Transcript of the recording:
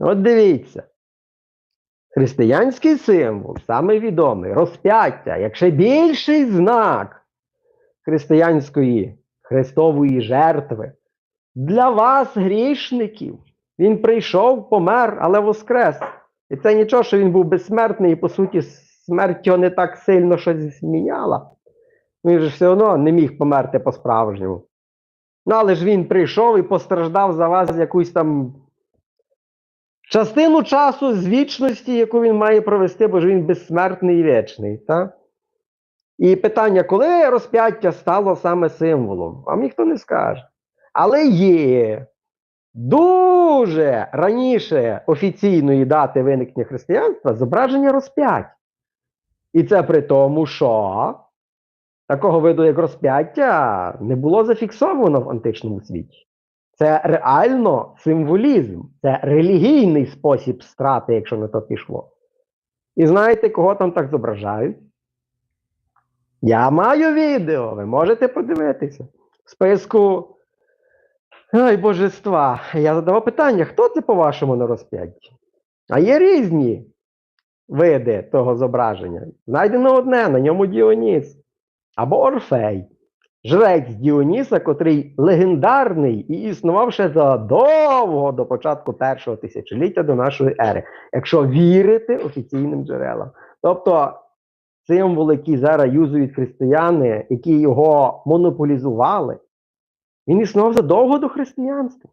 От дивіться. Християнський символ, саме відомий, розп'яття, як ще більший знак християнської Христової жертви. Для вас, грішників, він прийшов, помер, але воскрес. І це нічого, що він був безсмертний, і по суті, смерть його не так сильно щось зміняла. Він же все одно не міг померти по-справжньому. Ну, але ж він прийшов і постраждав за вас якусь там частину часу з вічності, яку він має провести, бо ж він безсмертний і вічний. Так? І питання, коли розп'яття стало саме символом? Вам ніхто не скаже. Але є дуже раніше офіційної дати виникнення християнства зображення розп'ять. І це при тому, що такого виду, як розп'яття, не було зафіксовано в античному світі. Це реально символізм, це релігійний спосіб страти, якщо на то пішло. І знаєте, кого там так зображають? Я маю відео, ви можете подивитися. В списку Ой, божества. Я задавав питання, хто це по-вашому на розп'ятті? А є різні види того зображення. Знайдено одне, на ньому Діоніс або Орфей. Жрець Діоніса, котрий легендарний і існував ще задовго до початку першого тисячоліття до нашої ери, якщо вірити офіційним джерелам. Тобто символ, який зараз юзують християни, які його монополізували, він існував задовго до християнства.